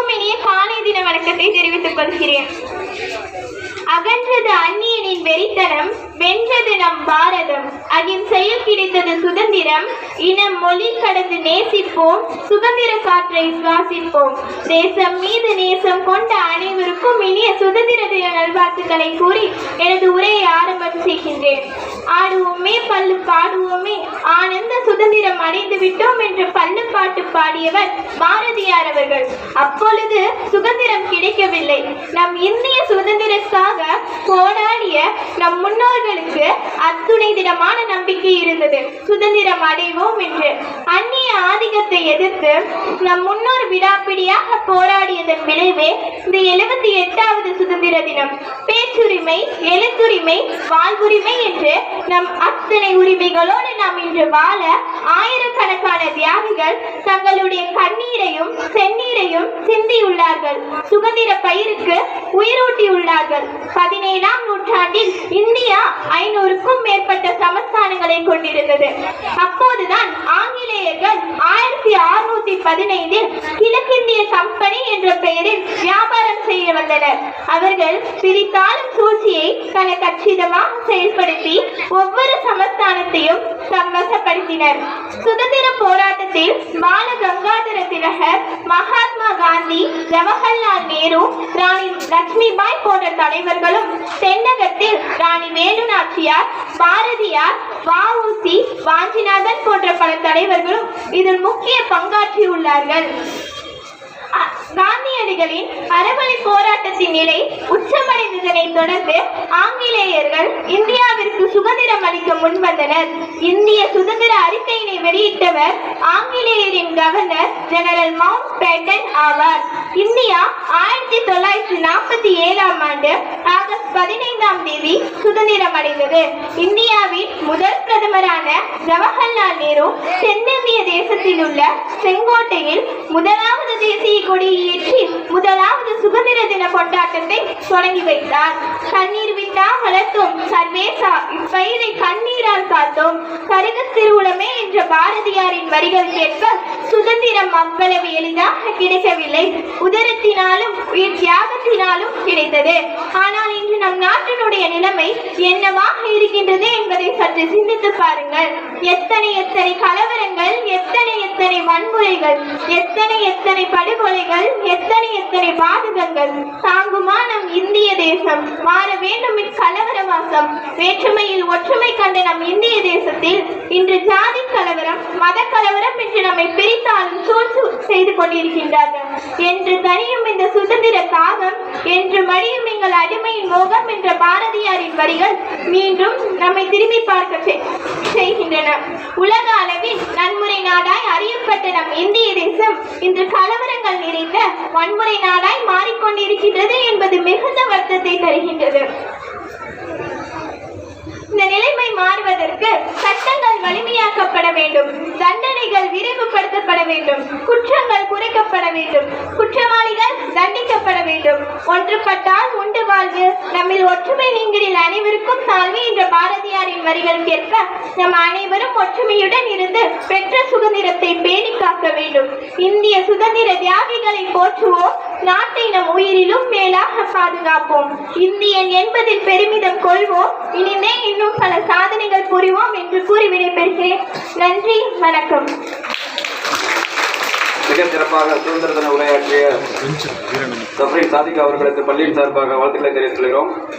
மிகவும் இனிய காலை தின வணக்கத்தை தெரிவித்துக் கொள்கிறேன். அகன்றது அந்நியனின் வெறித்தனம் வென்றது நம் பாரதம். அகிம்சையில் கிடைத்தது சுதந்திரம். இனம் மொழி கடந்து நேசிப்போம் சுதந்திர காற்றை சுவாசிப்போம். தேசம் மீது நேசம் கொண்ட அனைவருக்கும் இனிய சுதந்திர தின நல்வாழ்த்துக்களை கூறி எனது உரையை ஆரம்பம் செய்கின்றேன். ஆடுவோம் பாடுவோமே பல்லு பாடுவோமே. ஆனந்த சுதந்திரம் அடைந்து விட்டோம் என்று பல்லு பாட்டு பாடியவர் பாரதியார் அவர்கள். அப்பொழுது சுதந்திரம் கிடைக்கவில்லை. நம் இந்திய சுதந்திரத்துக்காக போராடிய நம் முன்னோர்களுக்கு அத்துணை தினமான நம்பிக்கை இருந்தது. சுதந்திரம் அடைவோம் என்று. அந்நிய ஆதிக்கத்தை எதிர்த்து நம் முன்னோர் விடாப்பிடியாக போராடியதன் விளைவே இந்த எழுபத்தி எட்டாவது சுதந்திர தினம். பேச்சுரிமை எழுத்துரிமை வாழ்வுரிமை என்று நம் அத்தனை உரிமைகளோடு நாம் இன்று வாழ ஆயிரக்கணக்கான தியாகிகள் தங்களுடைய கண்ணீரையும் செந்நீரையும் சிந்தியுள்ளார்கள். சுதந்திர பயிருக்கு உயிரூட்டியுள்ளார்கள் பதினேழாம் நூற்றாண்டில் இந்தியா ஐநூறுக்கும் மேற்பட்ட சமஸ்தானங்களை கொண்டிருந்தது. அப்போதுதான் ஆங்கிலேயர்கள் ஆயிரத்தி அறுநூத்தி பதினைந்தில் கிழக்கிந்திய கம்பெனி என்ற பெயரில் வியாபாரம் வந்தனர் அவர்கள் பிரித்தாளும் சூழ்ச்சியை தன கச்சிதமாக செயல்படுத்தி ஒவ்வொரு சமஸ்தானத்தையும் சம்மசப்படுத்தினர் சுதந்திர போராட்டத்தில் பால கங்காதர திலகர் மகாத்மா காந்தி ஜவஹர்லால் நேரு ராணி லட்சுமிபாய் போன்ற தலைவர்களும் தென்னகத்தில் ராணி வேலு நாச்சியார் பாரதியார் வஉசி வாஞ்சிநாதன் போன்ற பல தலைவர்களும் இதில் முக்கிய பங்காற்றியுள்ளார்கள். காந்தியடிகளின் அறவழி போராட்டத்தின் நிலை உச்சமடைந்ததனை தொடர்ந்து ஆங்கிலேயர்கள் இந்தியாவிற்கு சுதந்திரம் அளிக்க முன்வந்தனர். இந்திய சுதந்திர அறிக்கையினை வெளியிட்டவர் ஆங்கிலேயரின் கவர்னர் ஜெனரல் மவுண்ட் பேட்டன் ஆவார். இந்தியா ஆயிரத்தி தொள்ளாயிரத்தி நாற்பத்தி ஏழாம் ஆண்டு ஆகஸ்ட் பதினைந்தாம் தேதி சுதந்திரம் அடைந்தது இந்தியாவின் முதல் பிரதமரான ஜவஹர்லால் நேரு தென்னிந்திய தேசத்தில் உள்ள செங்கோட்டையில் முதலாவது தேசிய கொடியை ஏற்றி முதலாவது சுதந்திர தின கொண்டாட்டத்தை தொடங்கி வைத்தார். கண்ணீர் விட்டா வளர்த்தோம் சர்வேசா இப்பயிரை கண்ணீரால் காத்தோம். கருகத் திருவுளமே என்ற பாரதியாரின் வரிகள் கேட்க சுதந்திரம் அவ்வளவு எளிதாக கிடைக்கவில்லை. உதரத்தினாலும் உயிர் தியாகத்தினாலும் கிடைத்தது. ஆனால் இன்று நம் நாட்டினுடைய நிலைமை என்னவாக இருக்கின்றது என்பதை சற்று சிந்தித்து பாருங்கள். எத்தனை எத்தனை கலவரங்கள் எத்தனை எத்தனை வன்முறைகள் எத்தனை எத்தனை படுகொலைகள் எத்தனை எத்தனை பாதகங்கள். தாங்குமா நம் இந்திய தேசம் மாற வேண்டும் இக்கலவர வாசம். வேற்றுமையில் ஒற்றுமை கண்ட நம் இந்திய தேசத்தில் இன்று ஜாதி கலவரம் மத கலவரம் என்று நம்மை பிரித்தாலும் சூழ்ச்சி செய்து கொண்டிருக்கின்றார்கள். என்று தனியும் இந்த சுதந்திர தாகம் என்று மடியும் எங்கள் அடிமையின் மோகம் என்ற பாரதியாரின் வரிகள் மீண்டும் நம்மை திரும்பி பார்க்க செய்கின்றன. உலக அளவில் நன்முறை நாடாய் அறியப்பட்ட நம் இந்திய தேசம் இன்று கலவரங்கள் நிறைந்த வன்முறை நாடாய் மாறிக்கொண்டிருக்கின்றது என்பது மிகுந்த வருத்தத்தை தருகின்றது. இந்த நிலைமை மாறுவதற்கு சட்டங்கள் வலிமையாக்கப்பட வேண்டும் தண்டனைகள் விரைவுபடுத்தப்பட வேண்டும் குற்றங்கள் குறைக்கப்பட வேண்டும் குற்றவாளிகள் தண்டிக்கப்பட வேண்டும். ஒன்றுபட்டால் உண்டு வாழ்வு. நம்மில் ஒற்றுமை நீங்களில் அனைவருக்கும் தாழ்வு என்ற பாரதியாரின் வரிகள் கேட்க நம் அனைவரும் ஒற்றுமையுடன் இருந்து பெற்ற சுதந்திரத்தை பேணி வேண்டும் இந்திய சுதந்திர தியாகிகளை போற்றுவோம் நாட்டை நம் உயிரிலும் மேலாக பாதுகாப்போம். இந்தியன் என்பதில் பெருமிதம் கொள்வோம் இனிமே இன்னும் பல சாதனைகள் புரிவோம் என்று கூறி விடைபெறுகிறேன். நன்றி வணக்கம். மிக சிறப்பாக சுதந்திர தின உரையாற்றிய சஃப்ரின் சாதிக் அவர்களுக்கு பள்ளியின் சார்பாக வாழ்த்துக்களை தெரிவித்துக் கொள்கிறோம்.